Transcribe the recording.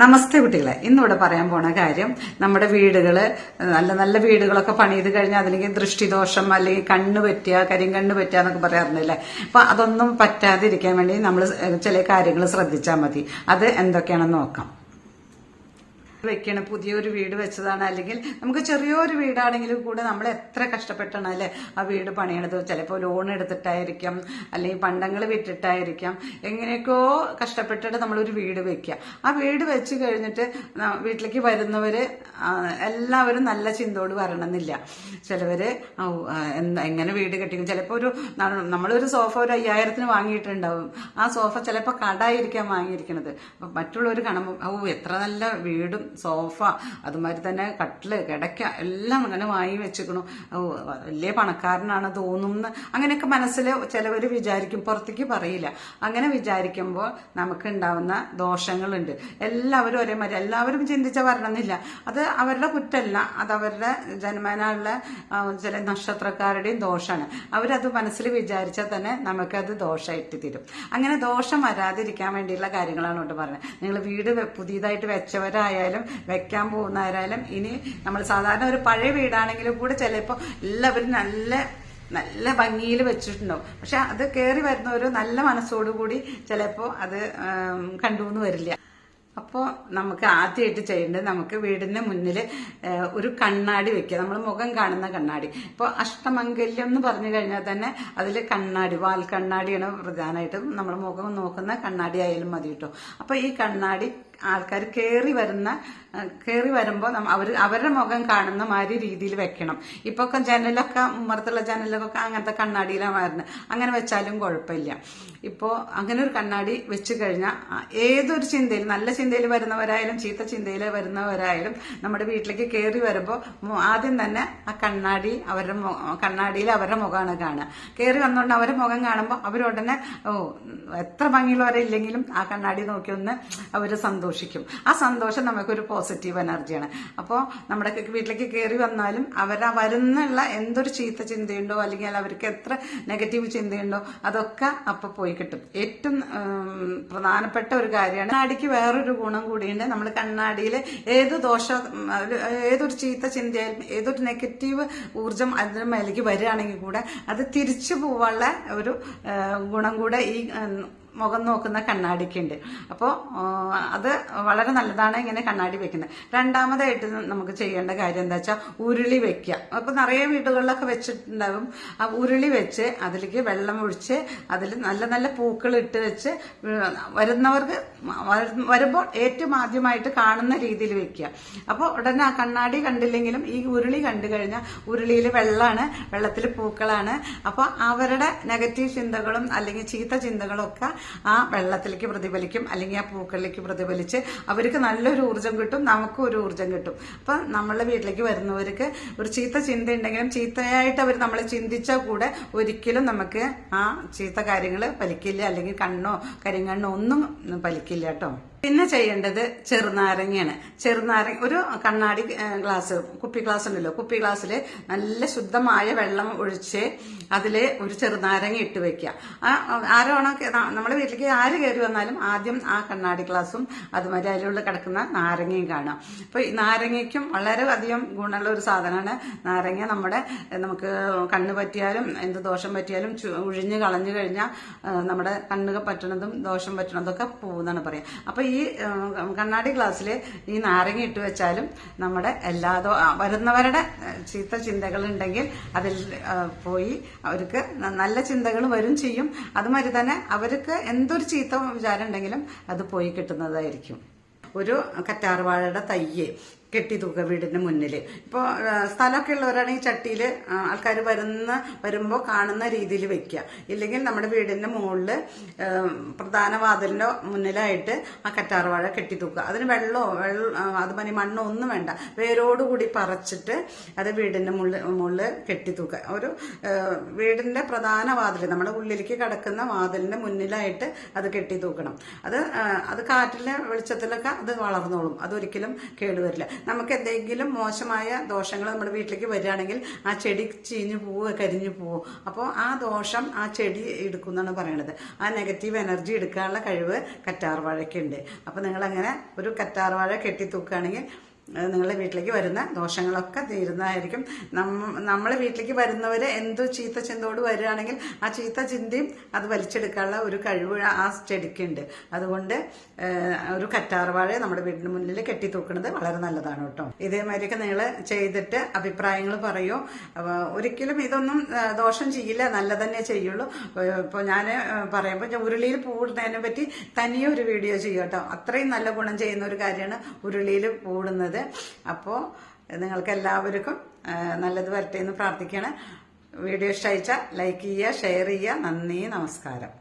നമസ്തേ കുട്ടികളെ. ഇന്നിവിടെ പറയാൻ പോണ കാര്യം നമ്മുടെ വീടുകൾ നല്ല നല്ല വീടുകളൊക്കെ പണിത് കഴിഞ്ഞാൽ അതിലേക്ക് ദൃഷ്ടിദോഷം അല്ലെങ്കിൽ കണ്ണ് പറ്റുക കരിങ്കണ്ണ് പറ്റുക എന്നൊക്കെ പറയാറുണ്ടല്ലേ? അപ്പൊ അതൊന്നും പറ്റാതിരിക്കാൻ വേണ്ടി നമ്മൾ ചില കാര്യങ്ങൾ ശ്രദ്ധിച്ചാൽ മതി. അത് എന്തൊക്കെയാണെന്ന് നോക്കാം. വെക്കണം. പുതിയൊരു വീട് വെച്ചതാണ്. അല്ലെങ്കിൽ നമുക്ക് ചെറിയൊരു വീടാണെങ്കിലും കൂടെ നമ്മൾ എത്ര കഷ്ടപ്പെട്ടാണ് അല്ലെ? ആ വീട് പണിയണത്. ചിലപ്പോൾ ലോൺ എടുത്തിട്ടായിരിക്കാം. അല്ലെങ്കിൽ പണ്ടങ്ങൾ വിട്ടിട്ടായിരിക്കാം എങ്ങനെയൊക്കെയോ കഷ്ടപ്പെട്ടിട്ട് നമ്മളൊരു വീട് വെക്കുക. ആ വീട് വെച്ച് കഴിഞ്ഞിട്ട് വീട്ടിലേക്ക് വരുന്നവർ എല്ലാവരും നല്ല ചിന്തയോട് വരണമെന്നില്ല. ചിലവർ എങ്ങനെ വീട് കെട്ടിക്കും? ചിലപ്പോൾ ഒരു നമ്മളൊരു സോഫ ഒരു അയ്യായിരത്തിന് വാങ്ങിയിട്ടുണ്ടാവും. ആ സോഫ ചിലപ്പോൾ കടായിരിക്കാം വാങ്ങിയിരിക്കുന്നത് മറ്റുള്ളവർ കാണുമ്പോൾ ഓ എത്ര നല്ല വീടും സോഫ അതുമാതിരി തന്നെ കട്ടിൽ കിടക്ക എല്ലാം അങ്ങനെ വാങ്ങി വെച്ചിക്കണു വലിയ പണക്കാരനാണ് തോന്നുന്ന അങ്ങനെയൊക്കെ മനസ്സിൽ ചിലവർ വിചാരിക്കും പുറത്തേക്ക് പറയില്ല. അങ്ങനെ വിചാരിക്കുമ്പോൾ നമുക്ക് ഉണ്ടാവുന്ന ദോഷങ്ങളുണ്ട്. എല്ലാവരും ഒരേമാതിരി എല്ലാവരും ചിന്തിച്ച വരണമെന്നില്ല. അത് അവരുടെ കുറ്റമല്ല അത് അവരുടെ ജന്മനായുള്ള ചില നക്ഷത്രക്കാരുടെയും ദോഷമാണ് അവരത് മനസ്സിൽ വിചാരിച്ചാൽ തന്നെ നമുക്കത് ദോഷമായിട്ട് തീരും അങ്ങനെ ദോഷം വരാതിരിക്കാൻ വേണ്ടിയുള്ള കാര്യങ്ങളാണ് കൊണ്ട് പറഞ്ഞത്. നിങ്ങൾ വീട് പുതിയതായിട്ട് വെച്ചവരായാലും വെക്കാൻ പോകുന്നവരായാലും ഇനി നമ്മൾ സാധാരണ ഒരു പഴയ വീടാണെങ്കിലും കൂടെ ചിലപ്പോൾ എല്ലാവരും നല്ല നല്ല ഭംഗിയിൽ വെച്ചിട്ടുണ്ടാവും. പക്ഷെ അത് കയറി വരുന്ന ഒരു നല്ല മനസ്സോടുകൂടി ചിലപ്പോൾ അത് കണ്ടുവന്ന് വരില്ല. അപ്പോൾ നമുക്ക് ആദ്യമായിട്ട് ചെയ്യേണ്ടത് നമുക്ക് വീടിന്റെ മുന്നിൽ ഒരു കണ്ണാടി വെക്കുക. നമ്മൾ മുഖം കാണുന്ന കണ്ണാടി. ഇപ്പോൾ അഷ്ടമംഗല്യം എന്ന് പറഞ്ഞു കഴിഞ്ഞാൽ തന്നെ അതിൽ കണ്ണാടി വാൽ കണ്ണാടിയാണ് പ്രധാനമായിട്ടും. നമ്മൾ മുഖം നോക്കുന്ന കണ്ണാടി ആയാലും മതി കേട്ടോ. അപ്പോൾ ഈ കണ്ണാടി ആൾക്കാർ കയറി വരുന്ന കയറി വരുമ്പോൾ അവർ അവരുടെ മുഖം കാണുന്ന മാതിരി രീതിയിൽ വെക്കണം. ഇപ്പൊ ഒക്കെ ജനലൊക്കെ മുമ്പത്തുള്ള ജനലൊക്കെ അങ്ങനത്തെ കണ്ണാടിയിലാണ് വരുന്നത് അങ്ങനെ വെച്ചാലും കുഴപ്പമില്ല ഇപ്പോൾ അങ്ങനെ ഒരു കണ്ണാടി വെച്ച് കഴിഞ്ഞാൽ ഏതൊരു ചിന്തയിൽ നല്ല ചിന്തയിൽ വരുന്നവരായാലും ചീത്ത ചിന്തയിൽ വരുന്നവരായാലും നമ്മുടെ വീട്ടിലേക്ക് കയറി വരുമ്പോൾ ആദ്യം തന്നെ ആ കണ്ണാടി അവരുടെ കണ്ണാടിയിൽ അവരുടെ മുഖമാണ് കാണുക. കയറി വന്നുകൊണ്ട് അവരുടെ മുഖം കാണുമ്പോൾ അവരുടനെ ഓ എത്ര ഭംഗിയുള്ളവരില്ലെങ്കിലും ആ കണ്ണാടി നോക്കി ഒന്ന് അവർ സന്തോഷിക്കും. ആ സന്തോഷം നമുക്കൊരു പോസിറ്റീവ് എനർജിയാണ് അപ്പോൾ നമ്മുടെ വീട്ടിലേക്ക് കയറി വന്നാലും അവർ വരുന്നുള്ള എന്തൊരു ചീത്ത ചിന്തയുണ്ടോ അല്ലെങ്കിൽ അവർക്ക് എത്ര നെഗറ്റീവ് ചിന്തയുണ്ടോ അതൊക്കെ അപ്പൊ പോയി കിട്ടും. ഏറ്റവും പ്രധാനപ്പെട്ട ഒരു കാര്യമാണ് കണ്ണാടിക്ക് വേറൊരു ഗുണം കൂടിയുണ്ട്. നമ്മൾ കണ്ണാടിയിൽ ഏത് ദോഷ ഏതൊരു ചീത്ത ചിന്തയായാലും ഏതൊരു നെഗറ്റീവ് ഊർജം അതിന് മേലേക്ക് വരികയാണെങ്കിൽ കൂടെ അത് തിരിച്ചു പോവാനുള്ള ഒരു ഗുണം കൂടെ ഈ മുഖം നോക്കുന്ന കണ്ണാടിക്കുണ്ട് അപ്പോൾ അത് വളരെ നല്ലതാണ് ഇങ്ങനെ കണ്ണാടി വെക്കുന്നത്. രണ്ടാമതായിട്ട് നമുക്ക് ചെയ്യേണ്ട കാര്യം എന്താ വെച്ചാൽ ഉരുളി വെക്കുക. അപ്പോൾ നിറയെ വീടുകളിലൊക്കെ വെച്ചിട്ടുണ്ടാവും. ആ ഉരുളി വെച്ച് അതിലേക്ക് വെള്ളം ഒഴിച്ച് അതിൽ നല്ല നല്ല പൂക്കൾ ഇട്ട് വെച്ച് വരുന്നവർക്ക് വരുമ്പോൾ ഏറ്റവും ആദ്യമായിട്ട് കാണുന്ന രീതിയിൽ വെക്കുക. അപ്പോൾ ഉടനെ ആ കണ്ണാടി കണ്ടില്ലെങ്കിലും ഈ ഉരുളി കണ്ടു കഴിഞ്ഞാൽ ഉരുളിയിൽ വെള്ളമാണ് വെള്ളത്തിൽ പൂക്കളാണ്. അപ്പോൾ അവരുടെ നെഗറ്റീവ് ചിന്തകളും അല്ലെങ്കിൽ ചീത്ത ചിന്തകളും ഒക്കെ ആ വെള്ളത്തിലേക്ക് പ്രതിഫലിക്കും അല്ലെങ്കിൽ ആ പൂക്കളിലേക്ക് പ്രതിഫലിച്ച് അവർക്ക് നല്ലൊരു ഊർജം കിട്ടും നമുക്കും ഒരു ഊർജം കിട്ടും. അപ്പൊ നമ്മളുടെ വീട്ടിലേക്ക് വരുന്നവർക്ക് ഒരു ചീത്ത ചിന്ത ഉണ്ടെങ്കിലും ചീത്തയായിട്ട് അവർ നമ്മളെ ചിന്തിച്ചാൽ കൂടെ ഒരിക്കലും നമുക്ക് ആ ചീത്ത കാര്യങ്ങൾ പലിക്കില്ല അല്ലെങ്കിൽ കണ്ണോ കരിങ്കണ്ണോ ഒന്നും പലിക്കില്ല കേട്ടോ. പിന്നെ ചെയ്യേണ്ടത് ചെറുനാരങ്ങയാണ്. ചെറുനാരങ്ങ ഒരു കണ്ണാടി ഗ്ലാസ് കുപ്പി ഗ്ലാസ് ഉണ്ടല്ലോ കുപ്പി ഗ്ലാസ്സിൽ നല്ല ശുദ്ധമായ വെള്ളം ഒഴിച്ച് അതിൽ ഒരു ചെറുനാരങ്ങ ഇട്ട് വെക്കുക. ആരാണോ നമ്മുടെ വീട്ടിലേക്ക് ആര് കയറി വന്നാലും ആദ്യം ആ കണ്ണാടി ഗ്ലാസും അതുമാതിരി അതിലുള്ള കിടക്കുന്ന നാരങ്ങയും കാണാം അപ്പോൾ ഈ നാരങ്ങയ്ക്കും വളരെ അധികം ഗുണമുള്ള ഒരു സാധനമാണ് നാരങ്ങ. നമ്മുടെ നമുക്ക് കണ്ണ് പറ്റിയാലും എന്ത് ദോഷം പറ്റിയാലും ഉഴിഞ്ഞ് കളഞ്ഞു കഴിഞ്ഞാൽ നമ്മുടെ കണ്ണുക പറ്റണതും ദോഷം പറ്റണതൊക്കെ പോകുന്നതാണ് പറയാം. അപ്പൊ ഈ കണ്ണാടി ഗ്ലാസ്സിൽ ഈ നാരങ്ങ ഇട്ട് വെച്ചാലും നമ്മുടെ എല്ലാ വരുന്നവരുടെ ചീത്ത ചിന്തകൾ ഉണ്ടെങ്കിൽ അതിൽ പോയി അവർക്ക് നല്ല ചിന്തകൾ വരും ചെയ്യും. അതുമാതിരി തന്നെ അവർക്ക് എന്തൊരു ചീത്ത വിചാരം ഉണ്ടെങ്കിലും അത് പോയി കിട്ടുന്നതായിരിക്കും. ഒരു കറ്റാർവാഴയുടെ തയ്യ് കെട്ടി തൂക്കുക വീടിന്റെ മുന്നിൽ ഇപ്പോൾ സ്ഥലമൊക്കെ ഉള്ളവരാണെങ്കിൽ ചട്ടിയിൽ ആൾക്കാർ വരുന്ന വരുമ്പോൾ കാണുന്ന രീതിയിൽ വെക്കുക. ഇല്ലെങ്കിൽ നമ്മുടെ വീടിന്റെ മുകളിൽ പ്രധാന വാതിലിന്റെ മുന്നിലായിട്ട് ആ കറ്റാർവാഴ കെട്ടി തൂക്കുക അതിന് വെള്ളമോ വെള്ളം അതുപോലെ മണ്ണോ ഒന്നും വേണ്ട. വേരോടുകൂടി പറിച്ചിട്ട് അത് വീടിന്റെ മുകളിൽ മുകളിൽ കെട്ടി തൂക്കുക ഒരു വീടിന്റെ പ്രധാന വാതിൽ നമ്മുടെ ഉള്ളിലേക്ക് കിടക്കുന്ന വാതിലിന്റെ മുന്നിലായിട്ട് അത് കെട്ടി തൂക്കണം അത് അത് കാറ്റിലെ വെളിച്ചത്തിലൊക്കെ അത് വളർന്നോളും. അതൊരിക്കലും കേടുവരില്ല നമുക്ക് എന്തെങ്കിലും മോശമായ ദോഷങ്ങൾ നമ്മുടെ വീട്ടിലേക്ക് വരികയാണെങ്കിൽ ആ ചെടി ചീഞ്ഞു പോവുക കരിഞ്ഞു പോവും. അപ്പോൾ ആ ദോഷം ആ ചെടി എടുക്കും എന്നാണ് പറയണത്. ആ നെഗറ്റീവ് എനർജി എടുക്കാനുള്ള കഴിവ് കറ്റാർ വാഴയ്ക്കുണ്ട് അപ്പോൾ നിങ്ങളങ്ങനെ ഒരു കറ്റാർവാഴ കെട്ടിത്തൂക്കുകയാണെങ്കിൽ നിങ്ങളുടെ വീട്ടിലേക്ക് വരുന്ന ദോഷങ്ങളൊക്കെ തീരുന്നതായിരിക്കും. നമ്മളെ വീട്ടിലേക്ക് വരുന്നവർ എന്തു ചീത്ത ചിന്തയോട് വരികയാണെങ്കിൽ ആ ചീത്ത ചിന്തയും അത് വലിച്ചെടുക്കാനുള്ള ഒരു കഴിവ് ആ ചെടിക്കുണ്ട് അതുകൊണ്ട് ഒരു കറ്റാർവാഴ നമ്മുടെ വീടിന് മുന്നിൽ കെട്ടിത്തൂക്കുന്നത് വളരെ നല്ലതാണ് കേട്ടോ. ഇതേമാതിരിയൊക്കെ നിങ്ങൾ ചെയ്തിട്ട് അഭിപ്രായങ്ങൾ പറയൂ. ഒരിക്കലും ഇതൊന്നും ദോഷം ചെയ്യില്ല നല്ല തന്നെ ചെയ്യുള്ളൂ. ഇപ്പോൾ ഞാൻ പറയുമ്പോൾ ഉരുളിയിൽ പൂടുന്നതിനെ പറ്റി തനിയെ ഒരു വീഡിയോ ചെയ്യും കേട്ടോ. അത്രയും നല്ല ഗുണം ചെയ്യുന്ന ഒരു കാര്യമാണ് ഉരുളിയിൽ പൂടുന്നത് അപ്പോൾ നിങ്ങൾക്ക് എല്ലാവർക്കും നല്ലത് വരട്ടെ എന്ന് പ്രാർത്ഥിക്കുകയാണ്. വീഡിയോ ഇഷ്ടമായിച്ചാൽ ലൈക്ക് ചെയ്യുക ഷെയർ ചെയ്യുക. നന്ദി നമസ്കാരം.